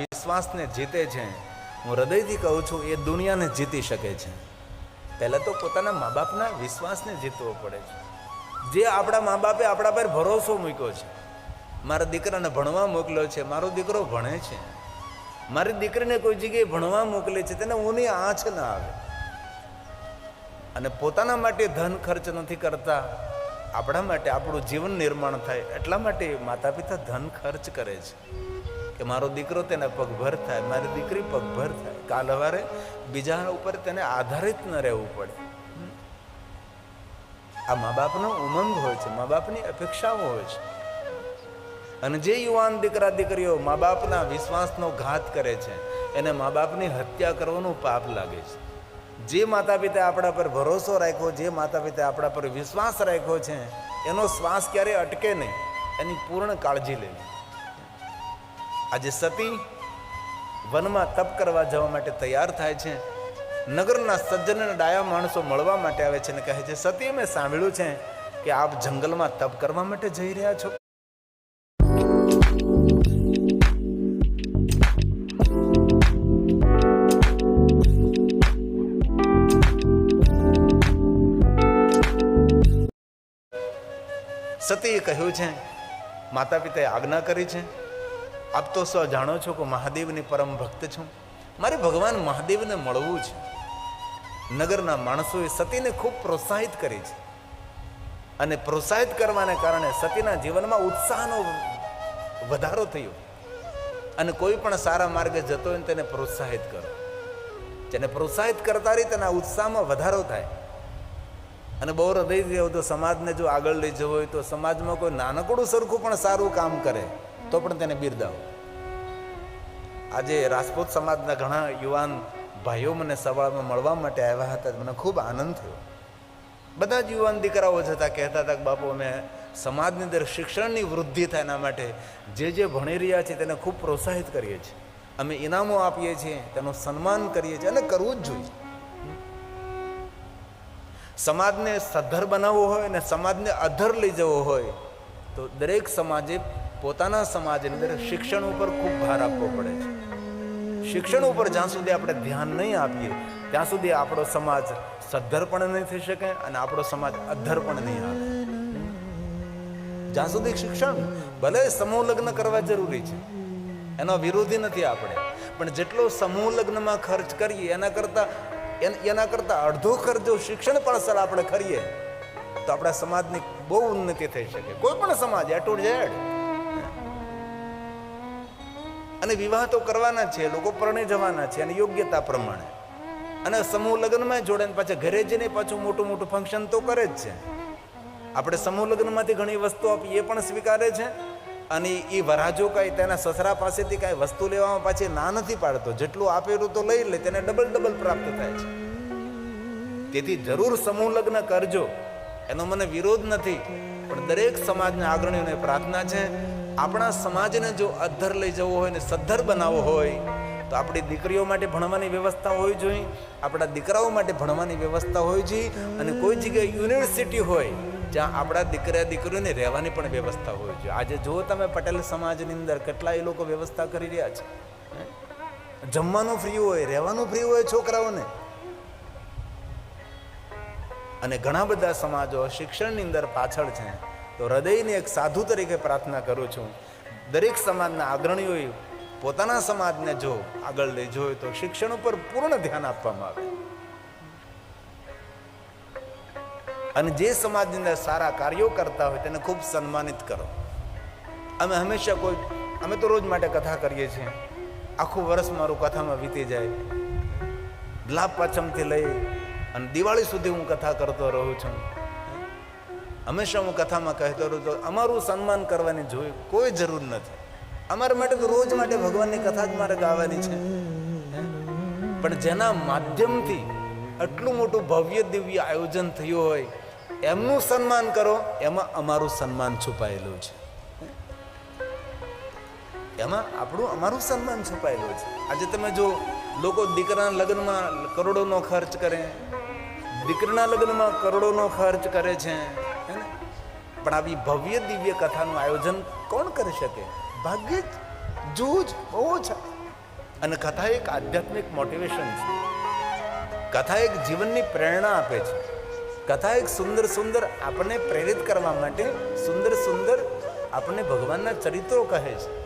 વિશ્વાસને જીતે છે. હું હૃદયથી કહું છું, એ દુનિયાને જીતી શકે છે. પહેલાં તો પોતાના મા બાપના વિશ્વાસને જીતવો પડે છે. જે આપણા મા બાપે આપણા પર ભરોસો મૂક્યો છે. મારા દીકરાને ભણવા મોકલ્યો છે, મારો દીકરો ભણે છે. મારી દીકરીને કોઈ જગ્યાએ ભણવા મોકલે છે, તેને ઊની આંચ ના આવે. અને પોતાના માટે ધન ખર્ચ નથી કરતા. આપણા માટે આપણું જીવન નિર્માણ થાય, એટલા માટે માતા પિતા ધન ખર્ચ કરે છે. કે મારો દીકરો તેને પગભર થાય, મારી દીકરી પગભર થાય. કાલ સવારે બીજા ઉપર તેને આધારિત ન રહેવું પડે. આ મા બાપનો ઉમંગ હોય છે, મા બાપની અપેક્ષાઓ હોય છે. અને જે યુવાન દીકરા દીકરીઓ મા બાપના વિશ્વાસનો ઘાત કરે છે, એને મા બાપની હત્યા કરવાનું પાપ લાગે છે. જે માતા પિતા આપણા પર ભરોસો રાખ્યો, જે માતા પિતા આપણા પર વિશ્વાસ રાખ્યો છે, એનો શ્વાસ ક્યારેય અટકે નહીં. એની પૂર્ણ કાળજી લેવી. આજે સતી વનમાં તપ કરવા જવા માટે તૈયાર થાય છે. નગરના સજ્જન અને ડાયા માણસો મળવા માટે આવે છે અને કહે છે, સતી, મેં સાંભળ્યું છે કે આપ જંગલમાં તપ કરવા માટે જઈ રહ્યા છો. સતીએ કહ્યું છે માતા પિતાએ આજ્ઞા કરી છે આપ તો સૌ જાણો છો કે મહાદેવની પરમ ભક્ત છું. મારે ભગવાન મહાદેવને મળવું છે. નગરના માણસોએ સતીને ખૂબ પ્રોત્સાહિત કરી છે. અને પ્રોત્સાહિત કરવાને કારણે સતીના જીવનમાં ઉત્સાહનો વધારો થયો. અને કોઈ પણ સારા માર્ગે જતો હોય તેને પ્રોત્સાહિત કરો. જેને પ્રોત્સાહિત કરતા રહી તેના ઉત્સાહમાં વધારો થાય. અને બહુ હૃદય તો સમાજને જો આગળ લઈ જવો હોય તો સમાજમાં કોઈ નાનકડું સરખું પણ સારું કામ કરે. તો પણ તેને બિરદાવો આજે રાજપૂત સમાજના ઘણા યુવાન ભાઈઓ મને સવાળમાં મળવા માટે આવ્યા હતા, મને ખૂબ આનંદ થયો. બધા જ યુવાન દીકરાઓ જતા કહેતા હતા કે બાપુ, અમે સમાજની અંદર શિક્ષણની વૃદ્ધિ થાય એના માટે જે જે ભણી રહ્યા છે તેને ખૂબ પ્રોત્સાહિત કરીએ છીએ. અમે ઇનામો આપીએ છીએ, તેનું સન્માન કરીએ છીએ અને કરવું જ જોઈએ. સમાજને સદ્ધર બનાવવો હોય અને સમાજને અધર લઈ જવો હોય, તો દરેક સમાજે પોતાના સમાજની અંદર શિક્ષણ ઉપર ખૂબ ભાર આપવો પડે છે. શિક્ષણ ઉપર જ્યાં સુધી આપણે ધ્યાન નહીં આપીએ, ત્યાં સુધી આપણો સમાજ સદ્ધર પણ નહીં થઈ શકે અને આપણો સમાજ અધ્ધર પણ નહીં આવે. જ્યાં સુધી શિક્ષણ ભલે સમૂહ લગ્ન કરવા જરૂરી છે, એનો વિરોધી નથી આપણે. પણ જેટલો સમૂહ લગ્નમાં ખર્ચ કરીએ, એના કરતાં એના કરતાં અડધો ખર્ચ શિક્ષણ પાછળ આપણે કરીએ, તો આપણા સમાજની બહુ ઉન્નતિ થઈ શકે. કોઈ પણ સમાજ એ ટુ ઝેડ. અને વિવાહ તો કરવાના છે, લોકો પરણે જવાના છે અને યોગ્યતા પ્રમાણે. અને સમૂહ લગ્નમાં જોડે પાછા ઘરે જઈને પાછું મોટું મોટું ફંક્શન તો કરે જ છે. આપણે સમૂહ લગ્નમાંથી ઘણી વસ્તુ આપી એ પણ સ્વીકારે છે. અને એ વરાજો કાંઈ તેના સસરા પાસેથી કાંઈ વસ્તુ લેવામાં પાછી ના નથી પાડતો. જેટલું આપેલું તો લઈ લે, તેને ડબલ ડબલ પ્રાપ્ત થાય છે. તેથી જરૂર સમૂહ લગ્ન કરજો. એનો મને વિરોધ નથી, પણ દરેક સમાજના અગ્રણીઓને પ્રાર્થના છે આપણા સમાજને જો અધ્ધર લઈ જવો હોય ને સદ્ધર બનાવવો હોય, તો આપણી દીકરીઓ માટે ભણવાની વ્યવસ્થા હોવી જોઈએ, આપણા દીકરાઓ માટે ભણવાની વ્યવસ્થા હોવી જોઈએ અને કોઈ જગ્યાએ યુનિવર્સિટી હોય, જ્યાં આપણા દીકરા દીકરીઓને રહેવાની પણ વ્યવસ્થા હોવી જોઈએ. આજે જો તમે પટેલ સમાજની અંદર કેટલા એ લોકો વ્યવસ્થા કરી રહ્યા છે. જમવાનું ફ્રી હોય, રહેવાનું ફ્રી હોય છોકરાઓને. અને ઘણા બધા સમાજો શિક્ષણની અંદર પાછળ છે. તો હૃદયની એક સાધુ તરીકે પ્રાર્થના કરું છું. દરેક સમાજના અગ્રણીઓએ પોતાના સમાજને જો આગળ લઈ જોઈએ તો શિક્ષણ ઉપર પૂર્ણ ધ્યાન આપવામાં આવે. અને જે સમાજની અંદર સારા કાર્યો કરતા હોય તેને ખૂબ સન્માનિત કરો. અમે હંમેશા કોઈ, અમે તો રોજ માટે કથા કરીએ છીએ. આખું વર્ષ મારું કથામાં વીતી જાય. લાભ પાછમથી લઈ અને દિવાળી સુધી હું કથા કરતો રહું છું. હંમેશા હું કથામાં કહેતો રહું છું અમારું સન્માન કરવાની જોઈ કોઈ જરૂર નથી. અમારા માટે તો રોજ માટે ભગવાનની કથા જ મારે ગાવાની છે. પણ જેના માધ્યમથી આટલું મોટું ભવ્ય દિવ્ય આયોજન થયું હોય, એમનું સન્માન કરો, એમાં અમારું સન્માન છુપાયેલું છે. એમાં આપણું, અમારું સન્માન છુપાયેલું છે. આજે તમે જો લોકો દીકરાના લગ્નમાં કરોડોનો ખર્ચ કરે, દીકરાના લગ્નમાં કરોડોનો ખર્ચ કરે છે? પણ આવી ભવ્ય દિવ્ય કથાનું આયોજન કોણ કરી શકે? ભાગ્યે જ. જૂજ બહુ છે અને કથા એક આધ્યાત્મિક મોટિવેશન છે. કથા એક જીવનની પ્રેરણા આપે છે. કથા એક સુંદર સુંદર આપણને પ્રેરિત કરવા માટે સુંદર સુંદર આપણને ભગવાનના ચરિત્રો કહે છે.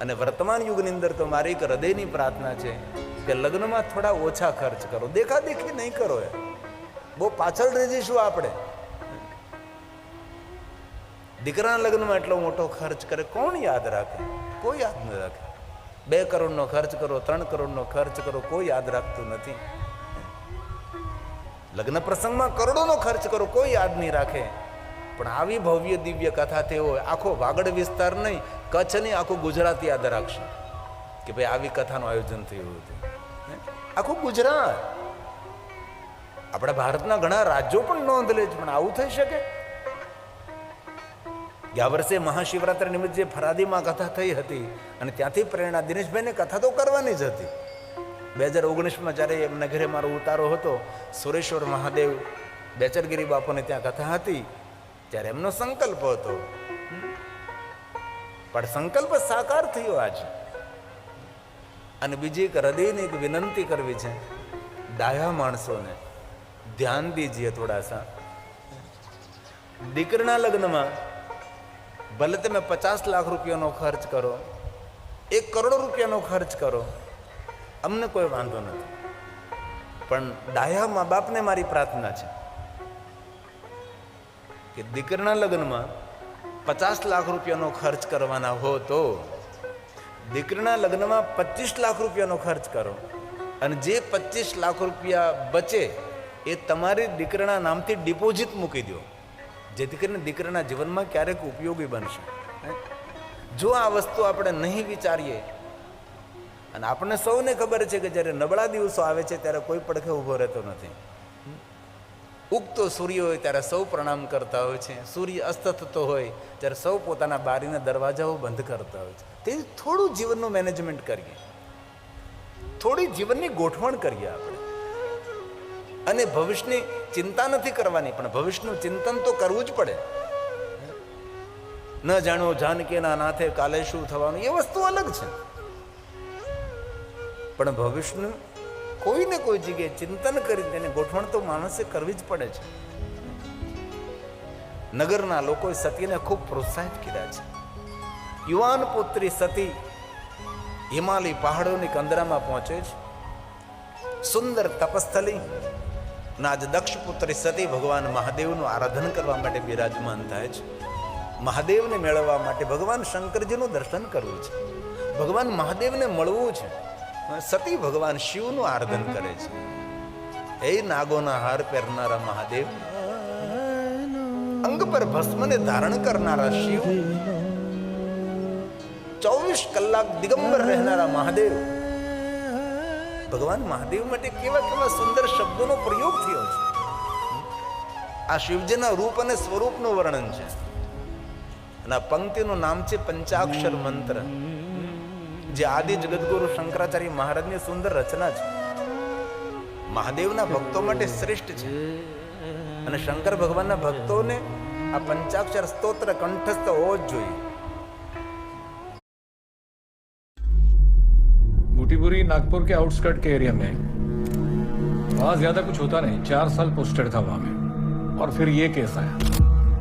અને વર્તમાન યુગની અંદર તો મારી એક હૃદયની પ્રાર્થના છે કે લગ્નમાં થોડા ઓછા ખર્ચ કરો. દેખાદેખી નહીં કરો એ. બહુ પાછળ રહી જઈશું આપણે. દીકરાના લગ્નમાં એટલો મોટો ખર્ચ કરે, કોણ યાદ રાખે? કોઈ યાદ ન રાખે. બે કરોડનો ખર્ચ કરો, ત્રણ કરોડનો ખર્ચ કરો, કોઈ યાદ રાખતું નથી. લગ્ન પ્રસંગમાં કરોડોનો ખર્ચ કરો, કોઈ યાદ નહીં રાખે. પણ આવી ભવ્ય દિવ્ય કથા તેઓ આખો વાગડ વિસ્તાર નહીં, કચ્છ નહીં, આખું ગુજરાત યાદ રાખશે. કે ભાઈ આવી કથાનું આયોજન થયું હતું. આખું ગુજરાત. આપણા ભારતના ઘણા રાજ્યો પણ નોંધ લે છે, પણ આવું થઈ શકે? ગયા વર્ષે મહાશિવરાત્રિ નિમિત્તે ફરાદીમાં કથા થઈ હતી અને ત્યાંથી પ્રેરણા દિનેશભાઈને કથા તો કરવાની જ હતી. બે હજાર ઓગણીસમાં જ્યારે એમના ઘરે મારો ઉતારો હતો, સુરેશ્વર મહાદેવ, બેચરગીરી બાપુને ત્યાં કથા હતી, ત્યારે એમનો સંકલ્પ હતો. પણ સંકલ્પ સાકાર થયો આજે. અને બીજી એક હૃદયની એક વિનંતી કરવી છે ડાયા માણસોને. ધ્યાન દીજીએ થોડા સા. દીકરીના લગ્નમાં ભલે તમે પચાસ લાખ રૂપિયાનો ખર્ચ કરો, એક કરોડ રૂપિયાનો ખર્ચ કરો, અમને કોઈ વાંધો નથી. પણ ડાયા મા બાપને મારી પ્રાર્થના છે કે દીકરીના લગ્નમાં પચાસ લાખ રૂપિયાનો ખર્ચ કરવાના હો તો દીકરીના લગ્નમાં પચીસ લાખ રૂપિયાનો ખર્ચ કરો અને જે પચીસ લાખ રૂપિયા બચે એ તમારી દીકરાના નામથી ડિપોઝિટ મૂકી દો જેથી કરીને દીકરાના જીવનમાં ક્યારેક ઉપયોગી બનશે. જો આ વસ્તુ આપણે નહીં વિચારીએ, અને આપણને સૌને ખબર છે કે જ્યારે નબળા દિવસો આવે છે ત્યારે કોઈ પડખે ઊભો રહેતો નથી. ઉગતો સૂર્ય હોય ત્યારે સૌ પ્રણામ કરતા હોય છે. સૂર્ય અસ્ત થતો હોય ત્યારે સૌ પોતાના બારીના દરવાજાઓ બંધ કરતા હોય છે. તે થોડું જીવનનું મેનેજમેન્ટ કરીએ. થોડી જીવનની ગોઠવણ કરીએ આપણે. અને ભવિષ્યની ચિંતા નથી કરવાની, પણ ભવિષ્યનું ચિંતન તો કરવું જ પડે. ન જાણો જાનકીના નાથે કાલે શું થવાનું, એ વસ્તુ અલગ છે. પણ ભવિષ્યનું કોઈ ને કોઈ જગ્યાએ ચિંતન કરી તેને ગોઠવણ તો માણસે કરવી જ પડે છે. નગરના લોકોએ સતીને ખૂબ પ્રોત્સાહિત કર્યા છે. યુવાન પુત્રી સતી હિમાલય પહાડોની કંદરામાં પહોંચે છે. સુંદર તપસ્થલી ના, આજે દક્ષ પુત્રી સતી ભગવાન મહાદેવનું આરાધન કરવા માટે બિરાજમાન થાય છે. મહાદેવને મેળવવા માટે ભગવાન શંકરજીનું દર્શન કરવું છે. ભગવાન મહાદેવને મળવું છે. સતી ભગવાન શિવનું આરાધન કરે છે. એ નાગોના હાર પહેરનારા મહાદેવ. અંગ પર ભસ્મને ધારણ કરનારા શિવ. ચોવીસ કલાક દિગંબર રહેનારા મહાદેવ. ભગવાન મહાદેવ માટે કેવા કેવા સુંદર શબ્દોનો પ્રયોગ થયો છે. આ શિવજીના રૂપ અને સ્વરૂપનું વર્ણન છે. અને આ પંક્તિનું નામ છે પંચાક્ષર મંત્ર. જે આદિ જગદગુરુ શંકરાચાર્ય મહારાજની સુંદર રચના છે. મહાદેવના ભક્તો માટે શ્રેષ્ઠ છે. અને શંકર ભગવાનના ભક્તોને આ પંચાક્ષર સ્તોત્ર કંઠસ્થ હોવો જ જોઈએ. बूटीपुरी नागपुर के आउटस्कर्ट के एरिया में। वहाँ ज़्यादा कुछ होता नहीं चार साल पोस्टेड था वहाँ में। और फिर ये केस आया।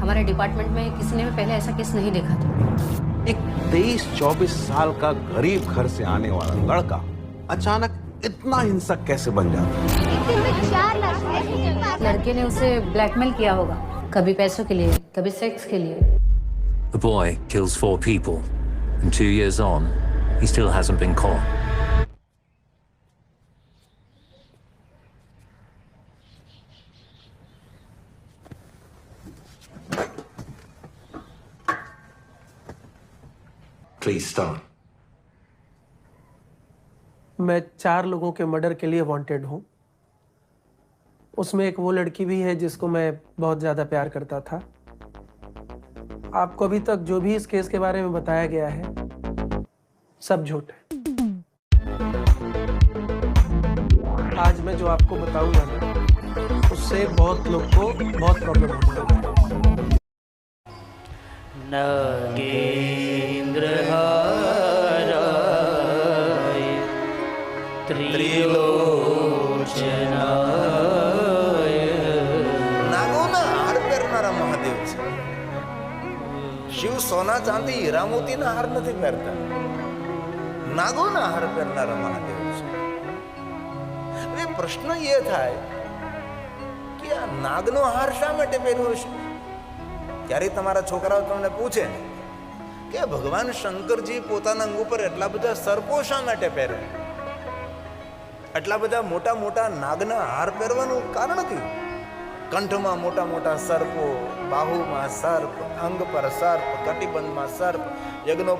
हमारे डिपार्टमेंट में किसी ने भी पहले ऐसा केस नहीं देखा था। एक तेईस चौबीस साल का गरीब घर से आने वाला लड़का अचानक इतना हिंसक कैसे बन जाता? लड़के ने उसे ब्लैकमेल किया होगा। कभी पैसों के लिए कभी सेक्स के लिए। The boy kills four people, and two years on, he still hasn't been caught. Please start. मैं चार लोगों के मर्डर के लिए वांटेड हूँ। उसमें एक वो लड़की भी है जिसको मैं बहुत ज़्यादा प्यार करता था। आपको अभी तक जो भी इस केस के बारे में बताया गया है सब झूठ है। आज मैं जो आपको बताऊँगा ना उससे बहुत लोग को बहुत प्रॉब्लम होने है। ચંદ્રહારાય મહાદેવ છે શિવ સોના ચાંદી હીરામોતીના હાર નથી પહેરતા નાગોના હાર પહેરનારા મહાદેવ છે હવે પ્રશ્ન એ થાય કે આ નાગનો હાર શા માટે પહેર્યો છે ત્યારે તમારા છોકરાઓ તમને પૂછે ને કે ભગવાન શંકરજી પોતાના ઉપર એટલા બધા સર્પો શા માટે પહેરે આટલા બધા મોટા મોટા નાગના હાર પહેરવાનું કારણ કયું? કંઠમાં મોટા મોટા સર્પો, બાહુમાં સર્પ, અંગ પર સર્પ, કટિબંધમાં સર્પ, યજ્ઞો